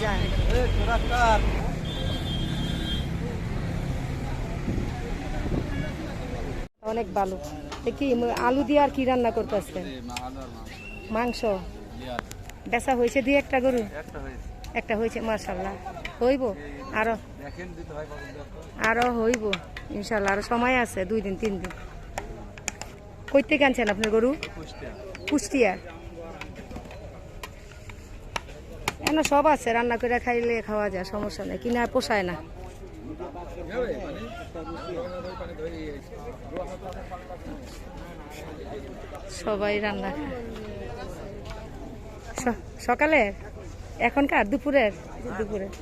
Doctor অনেক ভালো কি আলু দিয়ে আর কি রান্না করতে করতেছে মাংস? বেচা হয়েছে দিয়ে একটা গরু? একটা হয়েছে মার্শাল্লাহ হইব? আরও? আরও হইব ইনশাল্লাহ। আরও সময় আছে দুই দিন তিন দিন। কই থেকে আনছেন আপনার গরু? কুষ্টিয়া। এনে সব আছে রান্না করে খাইলে খাওয়া যায় সমস্যা নেই কিনা পোষায় না। সবাই রান্না সকালের এখনকার? দুপুরের? দুপুরের।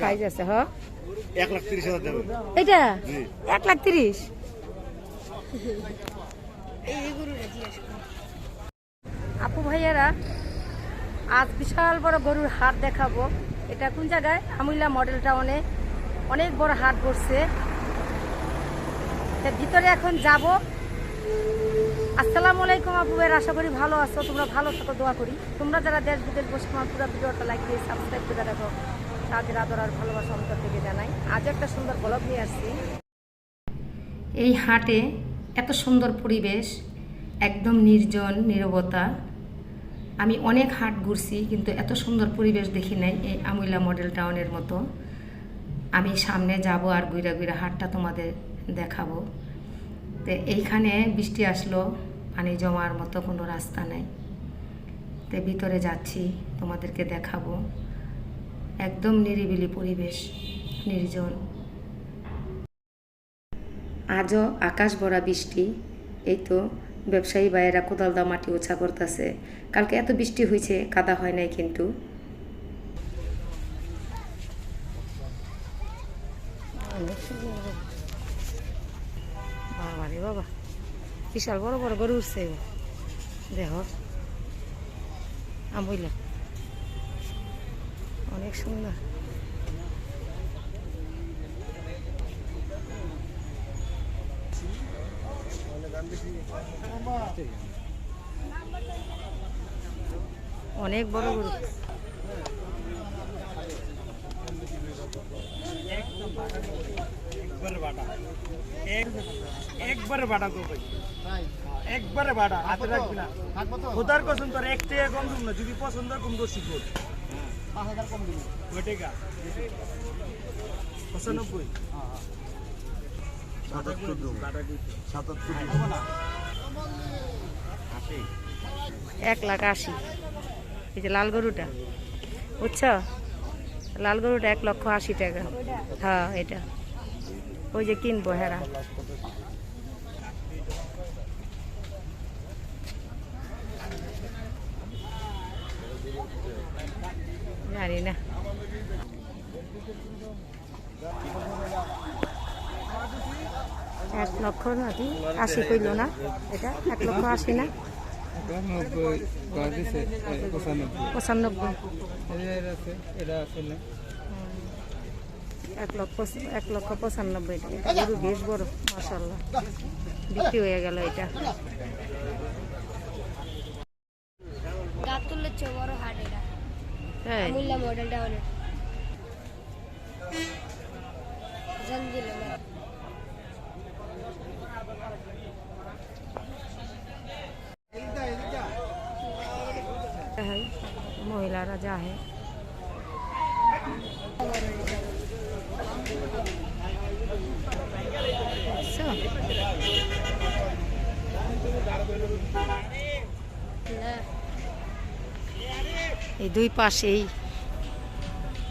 সাইজ আছে হ। এক লাখ তিরিশ হাজার এটা এক লাখ তিরিশ? আপু ভাইয়ারা, আজ বিশাল বড় গরুর হাট দেখাবো। এটা কোন জায়গায়? আমুল্লা মডেল টাউনে। অনেক বড় হাট বসছে। ভিতরে এখন যাব। আসসালামু আলাইকুম আপু ভাইয়ের, আশা করি ভালো আছো। তোমরা ভালো থাকো, দোয়া করি। তোমরা যারা দেশ বিদেশ বসে আমার পুরো ভিডিওটা লাইক দিয়ে সাবস্ক্রাইব করে রাখো, তাদের আদর আর ভালোবাসা অন্তর থেকে জানাই। আজ একটা সুন্দর ব্লগ নিয়ে আসছি। এই হাটে এত সুন্দর পরিবেশ, একদম নির্জন, নীরবতা। আমি অনেক হাট ঘুরছি, কিন্তু এত সুন্দর পরিবেশ দেখি নাই এই আমুইলা মডেল টাউনের মতো। আমি সামনে যাব আর গুইরা গুইরা হাটটা তোমাদের দেখাবো। তো এইখানে বৃষ্টি আসলো, পানি জমার মতো কোনো রাস্তা নাই। তো ভিতরে যাচ্ছি, তোমাদেরকে দেখাবো। একদম নিরিবিলি পরিবেশ, নির্জন। আজও আকাশ ভরা বৃষ্টি, এই তো ব্যবসায়ী ভাইয়েরা কোদাল দা মাটি ওছা করতেছে। কালকে এত বৃষ্টি হয়েছে কাদা হয় নাই কিন্তু। বাবা রে বাবা, বিশাল বড় বড় গরু উঠছে দেহ আমইলা অনেক সুন্দর। অনেক বড় গরু। একবারে বাটা। তো ভাই। একবারে বাটা। হাতে রাখবি না। খোদার কসম তোর এক টাকা কম দিব না যদি পছন্দ হয় কম করছি খোদ পাঁচ হাজার কম দিব। ওই টাকা? পঁচানব্বই। এক লাখ আশি। এই যে লাল গরুটা, বুঝছ? লাল গরুটা এক লক্ষ আশি টাকা। হ্যাঁ এটা। ওই যে কিনবো হেরা। জানি না। এক লক্ষ নাকি আশি কইল না? এটা এক লক্ষ আশি না? পঁচানব্বই। এক লক্ষ এক লক্ষ পঁচানব্বই গরু বেশ বড় বিক্রি হয়ে গেল এটা। মডেলটা অনেক। महिला राजा है अच्छा। এই দুই পাশেই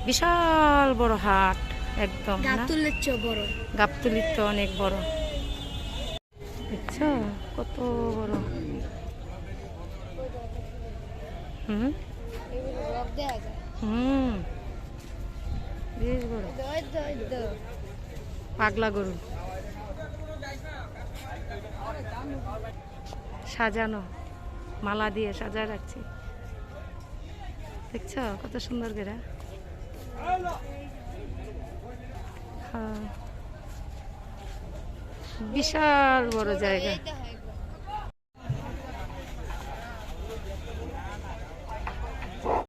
বিশাল বড় হাট একদম না গাতুলের চেয়ে বড় গাবতলির তো অনেক বড় দেখছো কত বড় হুম হুম। বেশ বড়। পাগলা গরু। সাজানো। মালা দিয়ে সাজায় রাখছি। দেখছ? কত সুন্দর করে হ্যাঁ। বিশাল বড় জায়গা।